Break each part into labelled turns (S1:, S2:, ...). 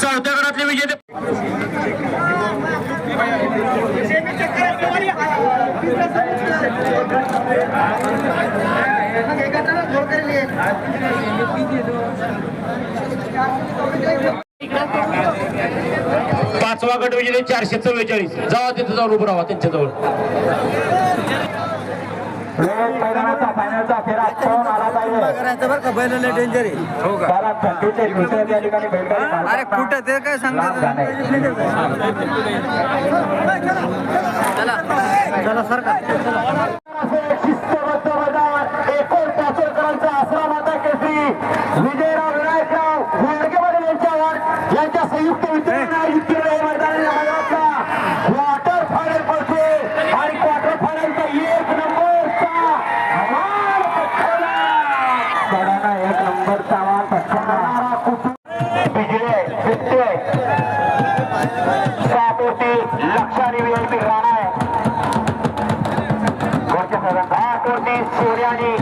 S1: चौथ्या गटातले विजेते पाचवा गट विजेते चारशे चव्वेचाळीस. जावा तिथं जाऊन उभं राहा त्यांच्याजवळ.
S2: मैदानाचा फायनलचा फेरा कोण आला पाहिजे?
S3: करायचं बरं का? बैल लय डेंजर आहे.
S2: त्याला थंडीचे दुसऱ्या त्या ठिकाणी बैलगाडी
S3: अरे कुठं ते काय
S2: झालाय.
S3: चला चला.
S2: County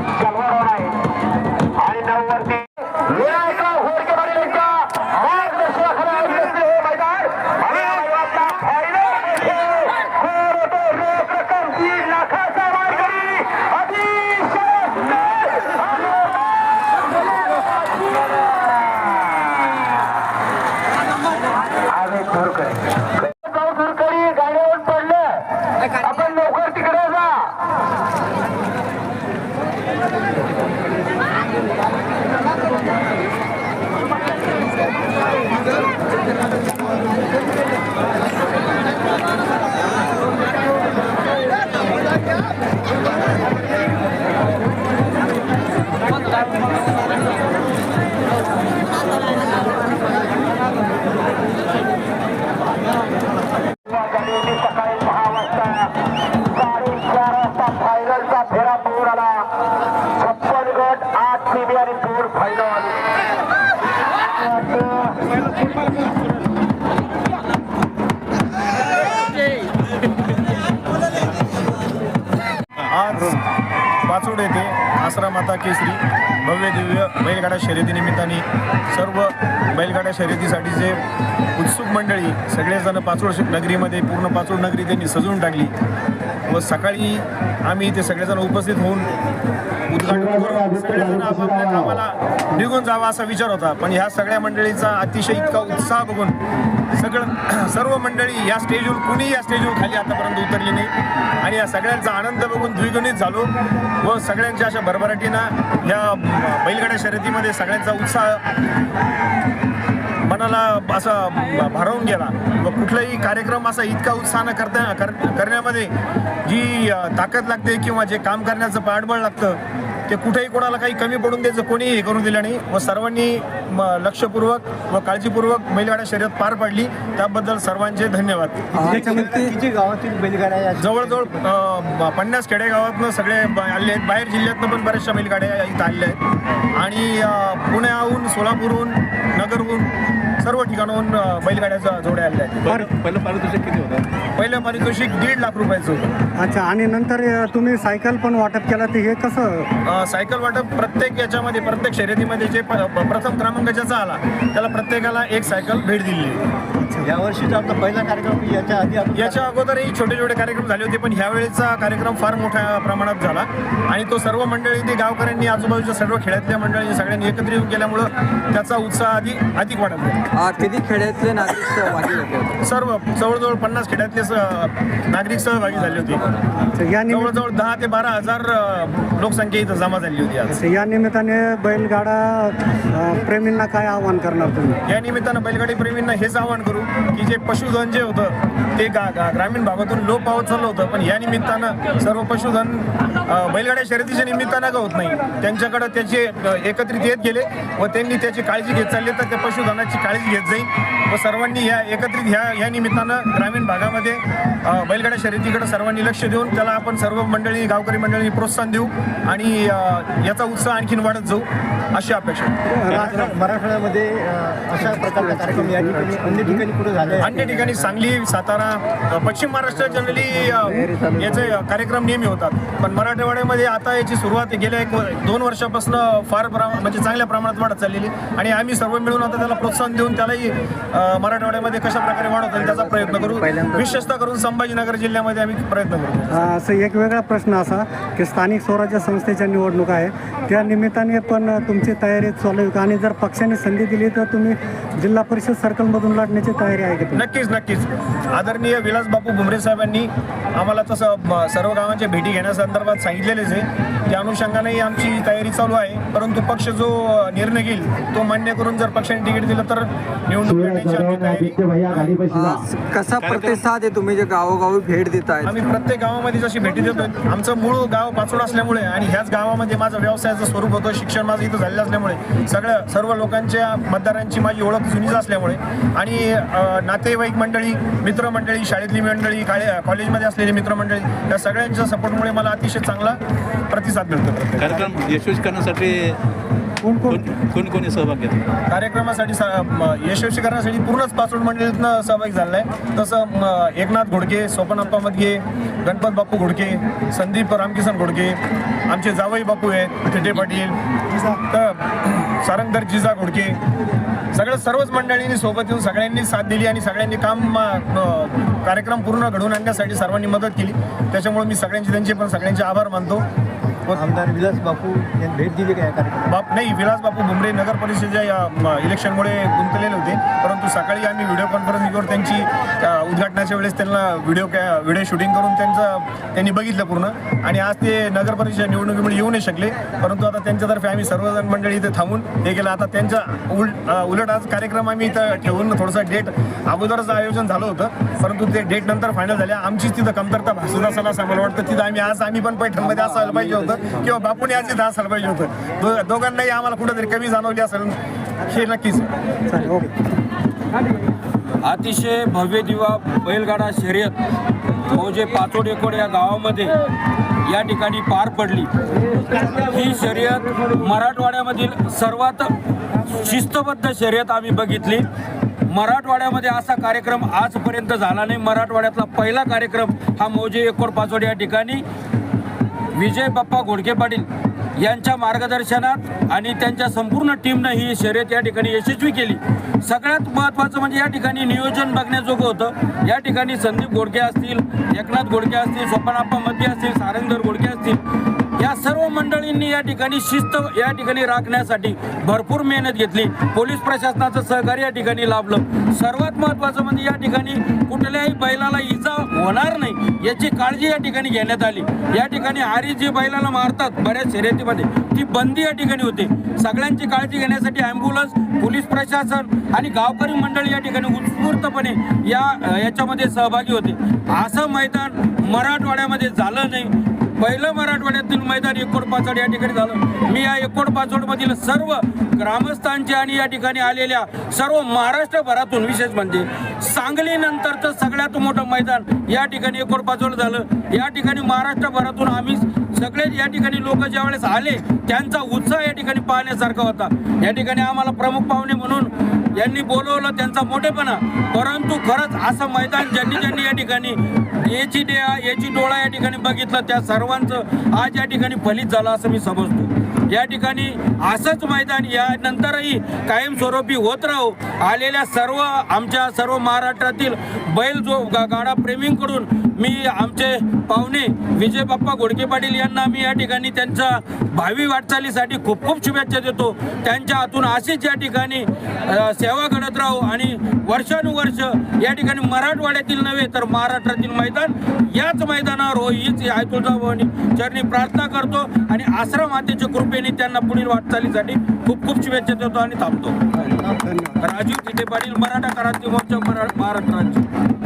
S4: आज पाचोड येथे आसरा माता केसरी भव्य दिव्य बैलगाडा शर्यतीनिमित्ताने सर्व बैलगाडा शर्यतीसाठीचे उत्सुक मंडळी सगळेजण पाचोड नगरीमध्ये पूर्ण पाचोड नगरी त्यांनी सजवून टाकली. व सकाळी आम्ही इथे सगळेजण उपस्थित होऊन उद्घाटन करून सगळेजण आपापल्या कामाला निघून जावा असा विचार होता. पण ह्या सगळ्या मंडळीचा अतिशय इतका उत्साह बघून सगळं सर्व मंडळी या स्टेजवर कुणी या स्टेजवर खाली आतापर्यंत उतरली नाही. आणि या सगळ्यांचा आनंद बघून द्विगुणित झालो व सगळ्यांच्या अशा भरभराटीनं या बैलगाड्या शर्यतीमध्ये सगळ्यांचा उत्साह मनाला असा भारावून गेला. व कुठलाही कार्यक्रम असा इतका उत्साहानं करता कर करण्यामध्ये जी ताकद लागते किंवा जे काम करण्याचं पाठबळ लागतं ते कुठेही कोणाला काही कमी पडून द्यायचं कोणीही हे करून दिलं नाही. व सर्वांनी म, लक्षपूर्वक व काळजीपूर्वक बैलगाड्या शर्यत पार पाडली. त्याबद्दल सर्वांचे धन्यवाद. जवळजवळ पन्नास खेडेगावातनं सगळे ब- आले आहेत. बाहेर जिल्ह्यातनं पण बऱ्याचशा बैलगाड्या इथं आलेल्या आहेत. आणि पुण्याहून सोलापूरहून नगरहून सर्व ठिकाणाहून अ, बैलगाड्याच्या जोड्या आलेल्या आहेत.
S5: पहिलं पारितोषिक किती होतं?
S4: पहिलं पारितोषिक दीड लाख रुपयाचं होतं.
S6: अच्छा आणि नंतर अ, तुम्ही सायकल पण वाटप केला ते हे कसं?
S4: अ, सायकल वाटप प्रत्येक याच्यामध्ये प्रत्येक शर्यतीमध्ये जे प- प- प्रथम क्रमांक ज्याचा आला त्याला प्रत्येकाला एक सायकल भेट दिली.
S5: या वर्षीचा आपला पहिला कार्यक्रम याच्या आधी
S4: याच्या अगोदरही छोटे छोटे कार्यक्रम झाले होते पण ह्यावेळेचा कार्यक्रम फार मोठ्या प्रमाणात झाला. आणि तो सर्व मंडळी ते गावकऱ्यांनी आजूबाजूच्या सर्व खेड्यातल्या मंडळी सगळ्यांनी एकत्र येऊन केल्यामुळं त्याचा उत्साह अधिक अधिक वाढत.
S3: आ, किती खेड्यातले नागरिक सहभागी होते?
S4: सर्व जवळजवळ पन्नास खेड्यातले स- नागरिक सहभागी झाले होते. जवळजवळ दहा ते बारा हजार लोकसंख्या इथं जमा झाली होती आज.
S6: या निमित्ताने बैलगाडा प्रेमींना काय आवाहन करणार तुम्ही?
S4: या निमित्तानं बैलगाडी प्रेमींना हेच आवाहन करू की जे पशुधन जे होतं ते गा गा ग्रामीण भागातून लोप पावत चाललं होतं पण या निमित्तानं सर्व पशुधन बैलगाड्या शर्यतीच्या निमित्तानं का होत नाही. त्यांच्याकडं त्याचे एकत्रित येत गेले व त्यांनी त्याची काळजी घेत चालले तर त्या पशुधनाची काळजी घेत जाईल व सर्वांनी या एकत्रित ह्या या निमित्तानं ग्रामीण भागामध्ये बैलगाड्या शर्यतीकडे सर्वांनी लक्ष देऊन त्याला आपण सर्व मंडळी गावकरी मंडळींनी प्रोत्साहन देऊ आणि याचा उत्साह आणखीन वाढत जाऊ अशी अपेक्षा
S5: मराठा- मराठवाड्यामध्ये अशा प्रकारचे कार्यक्रम या ठिकाणी अन्य ठिकाणी कुठे झाले?
S4: अन्य ठिकाणी सांगली सातारा पश्चिम महाराष्ट्र जनरली याचे कार्यक्रम नेहमी होतात. पण मराठवाड्यामध्ये आता याची सुरुवात गेल्या एक दोन वर्षापासून फार प्रमा म्हणजे चांगल्या प्रमाणात वाढत चाललेली आणि आम्ही सर्व मिळून आता त्याला प्रोत्साहन देऊन त्यालाही मराठवाड्यामध्ये कशा प्रकारे वाढवता येईल त्याचा प्रयत्न करू विशेषतः करून संभाजीनगर जिल्ह्यामध्ये आम्ही प्रयत्न करू.
S6: असं एक वेगळा प्रश्न असा की स्थानिक स्वराज्य संस्थेच्या निवडणूक आहे. त्या निमित्ताने पण तुमची तयारी चालू आहे का? आणि जर पक्षाने संधी दिली तर तुम्ही जिल्हा परिषद सर्कलमधून लढण्याची तयारी आहे का?
S4: नक्कीच नक्कीच. आदरणीय विलास बापू भुमरे साहेबांनी आम्हाला तसं सर्व गावांच्या भेटी घेण्यासंदर्भात सांगितलेलेच आहे त्या अनुषंगानेही आमची तयारी चालू आहे. परंतु पक्ष जो निर्णय घेईल तो मान्य करून जर पक्षाने तिकीट दिलं तर निवडणूक
S3: कसा प्रतिसाद आहे तुम्ही जे गावोगावी भेट देत आहेत
S4: आम्ही प्रत्येक गावामध्ये जशी भेटी देतो आमचं मूळ गाव पाचोड असल्यामुळे आणि ह्याच गावामध्ये माझं व्यवसायाचं स्वरूप होतं शिक्षण माझं इथं झालेलं असल्यामुळे सगळ्या सर्व लोकांच्या मतदारांची माझी ओळख जुनीच असल्यामुळे आणि नातेवाईक मंडळी मित्रमंडळी शाळेतली मंडळी कॉलेजमध्ये असलेली मित्रमंडळी या सगळ्यांच्या सपोर्टमुळे मला अतिशय चांगला प्रतिसाद मिळतो.
S7: कार्यक्रम यशस्वी करण्यासाठी
S6: कोण कोण?
S7: कोण कोणी कोणी सहभाग घेतला?
S4: कार्यक्रमासाठी स- म, यशस्वी करण्यासाठी पूर्णच पाचोड मंडळीतनं सहभागी झालेला आहे तसं म, एकनाथ घोडके सोपनाप्पा मदगे गणपत बापू घोडके संदीप रामकिसन घोडके आमचे जावई बापू आहेत थिटे पाटील तर सारंगधर जिजा घोडके सगळं सर्वच मंडळींनी सोबत येऊन सगळ्यांनी साथ दिली आणि सगळ्यांनी काम अ, कार्यक्रम पूर्ण घडवून आणण्यासाठी सर्वांनी मदत केली. त्याच्यामुळे मी सगळ्यांचे त्यांचे पण सगळ्यांचे आभार मानतो. व
S5: आमदार विलास बापू यांनी भेट दिली का कार्यक्रम
S4: बाप नाही विलास बापू भुमरे नगर परिषदेच्या या इलेक्शनमुळे गुंतलेले होते. परंतु सकाळी आम्ही व्हिडिओ कॉन्फरन्सिंगवर त्यांची उद्घाटनाच्या वेळेस त्यांना व्हिडिओ कॅ व्हिडिओ शूटिंग करून त्यांचं त्यांनी बघितलं पूर्ण. आणि आज ते नगर परिषद निवडणुकीमुळे येऊ नाही शकले. परंतु आता त्यांच्यातर्फे आम्ही सर्वजण मंडळी इथे थांबून हे केलं. आता त्यांच्या उलट उलट आज कार्यक्रम आम्ही इथं ठेवून थोडंसं डेट अगोदरच आयोजन झालं होतं. परंतु ते डेट नंतर फायनल झाल्या. आमचीच तिथं कमतरता भासत असायला असं मला वाटतं तिथं आम्ही आज आम्ही पण पैठणमध्ये असायला पाहिजे होतं. किंवा बापूने आज इथं असायला पाहिजे होतं. दो दोघांनाही आम्हाला कुठेतरी कमी जाणवली असेल. हे नक्कीच.
S8: अतिशय भव्य दिवा बैलगाडा शर्यत मौजे पाचोड एकोड या गावामध्ये या ठिकाणी पार पडली. ही शर्यत मराठवाड्यामधील सर्वात शिस्तबद्ध शर्यत आम्ही बघितली. मराठवाड्यामध्ये असा कार्यक्रम आजपर्यंत झाला नाही. मराठवाड्यातला पहिला कार्यक्रम हा मौजे एकोड पाचोड या ठिकाणी. विजय बाप्पा घोडके पाटील यांच्या मार्गदर्शनात आणि त्यांच्या संपूर्ण टीमनं ही शर्यत या ठिकाणी यशस्वी केली. सगळ्यात महत्त्वाचं म्हणजे या ठिकाणी नियोजन बघण्याजोगं होतं. या ठिकाणी संदीप घोडके असतील एकनाथ घोडके असतील स्वप्नाप्पा मध्ये असतील सारंगधर घोडके असतील या सर्व मंडळींनी या ठिकाणी शिस्त या ठिकाणी राखण्यासाठी भरपूर मेहनत घेतली. पोलीस प्रशासनाचं सहकार्य या ठिकाणी लाभलं. सर्वात महत्त्वाचं म्हणजे या ठिकाणी कुठल्याही बैलाला होणार नाही. याची काळजी या ठिकाणी घेण्यात आली. या ठिकाणी आरी जी बैलाला मारतात बऱ्याच शर्यतीमध्ये. ती बंदी या ठिकाणी होते. सगळ्यांची काळजी घेण्यासाठी ॲम्ब्युलन्स पोलीस प्रशासन आणि गावकरी मंडळी या ठिकाणी उत्स्फूर्तपणे या याच्यामध्ये सहभागी होते. असं मैदान मराठवाड्यामध्ये झालं नाही. पहिलं मराठवाड्यातील मैदान एकोणपाचड या ठिकाणी झालं. मी या एकोणपाचडमधील सर्व ग्रामस्थांचे आणि या ठिकाणी आलेल्या सर्व महाराष्ट्रभरातून विशेष म्हणजे सांगलीनंतरचं सगळ्यात मोठं मैदान या ठिकाणी एकोणपाचड झालं. या ठिकाणी महाराष्ट्रभरातून आम्ही सगळे या ठिकाणी लोक ज्यावेळेस आले त्यांचा उत्साह या ठिकाणी पाहण्यासारखा होता. या ठिकाणी आम्हाला प्रमुख पाहुणे म्हणून यांनी बोलवलं त्यांचा मोठेपणा. परंतु खरंच असं मैदान ज्यांनी ज्यांनी या ठिकाणी याची डे याची डोळा या ठिकाणी बघितलं त्या सर्व सर्वांचं आज या ठिकाणी फलित झालं असं मी समजतो. या ठिकाणी असंच मैदान या नंतरही कायमस्वरूपी होत राहू. आलेल्या सर्व आमच्या सर्व महाराष्ट्रातील बैल जो गाडाप्रेमींकडून गाडा प्रेमींकडून मी आमचे पाहुणे विजय बाप्पा घोडके पाटील यांना मी या ठिकाणी त्यांचा भावी वाटचालीसाठी खूप खूप शुभेच्छा देतो. त्यांच्या हातून अशीच या ठिकाणी सेवा घडत राहू आणि वर्षानुवर्ष या ठिकाणी मराठवाड्यातील नव्हे तर महाराष्ट्रातील मैदान याच मैदानावर हो हीच आई तुळजाभवानी चरणी प्रार्थना करतो आणि आश्रम मातेच्या कृपेने त्यांना पुढील वाटचालीसाठी खूप खूप शुभेच्छा देतो आणि थांबतो. राजू तिथे पाटील मराठा क्रांती मोर्चा मरा- महाराष्ट्र राज्य.